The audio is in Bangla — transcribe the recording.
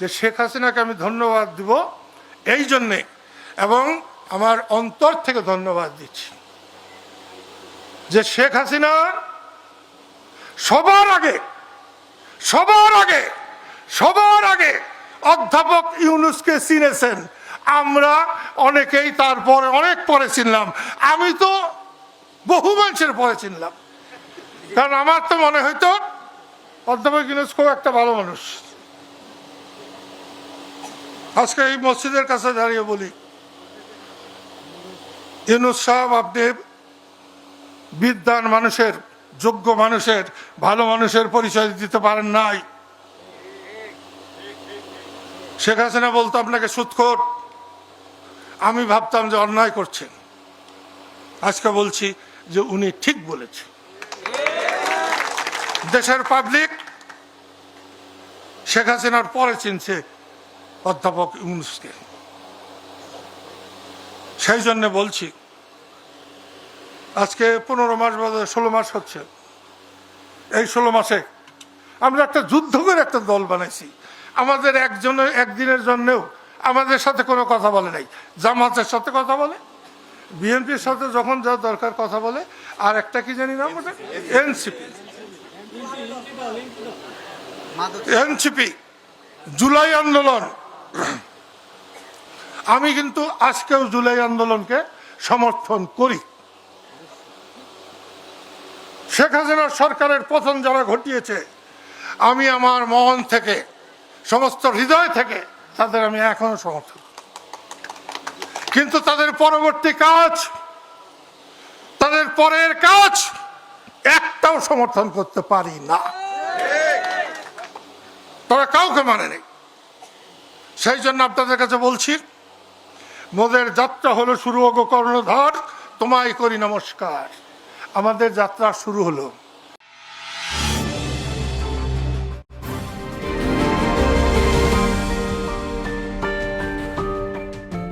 যে শেখ হাসিনাকে আমি ধন্যবাদ দিব এই জন্যে এবং আমার অন্তর থেকে ধন্যবাদ দিচ্ছি। যে শেখ হাসিনা সবার আগে সবার আগে সবার আগে অধ্যাপক ইউনুসকে চিনেছেন। আমরা অনেকেই তারপরে অনেক পরে চিনলাম। আমি তো বহু মানুষের পরে চিনলাম। কারণ আমার তো মনে হইতো, অধ্যাপক ইউনুস খুব একটা ভালো মানুষ। আজকে এই মসজিদের কাছে দাঁড়িয়ে বলি, ইউনুস সাহেব আপনি বিদ্যান মানুষের, যোগ্য মানুষের, ভালো মানুষের পরিচয় দিতে পারেন নাই। শেখ হাসিনা বলতো, আপনাকে সুৎখোর। আমি ভাবতাম যে অন্যায় করছেন। আজকে বলছি যে উনি ঠিক বলেছেন। দেশের পাবলিক শেখ হাসিনার পরে চিনছে অধ্যাপক ইউনুসকে। সেই জন্য বলছি, আজকে পনেরো মাস বাদে ষোলো মাস হচ্ছে। এই ষোলো মাসে আমরা একটা যুদ্ধ করে একটা দল বানাইছি। আমাদের একজনের একদিনের জন্যেও আমাদের সাথে কোনো কথা বলে নাই। জামাতের সাথে কথা বলে, বিএনপির সাথে যখন যা দরকার কথা বলে, আর একটা কি জানি নাম ওটা? এনসিপি। এনসিপি। জুলাই আন্দোলন আমি কিন্তু আজকেও জুলাই আন্দোলনকে সমর্থন করি। শেখ হাসিনার সরকারের পতন যারা ঘটিয়েছে, আমি আমার মন থেকে, সমস্ত হৃদয় থেকে তাদের আমি এখনও সমর্থন কিন্তু তাদের পরবর্তী কাজ, তাদের পরের কাজ একটাও সমর্থন করতে পারি না। তারা কাউকে মানে নেই সেই জন্য আপনাদের কাছে বলছি, মোদের যাত্রা হলো শুরু হোক কর্ণধর, তোমায় করি নমস্কার। আমাদের যাত্রা শুরু হলো।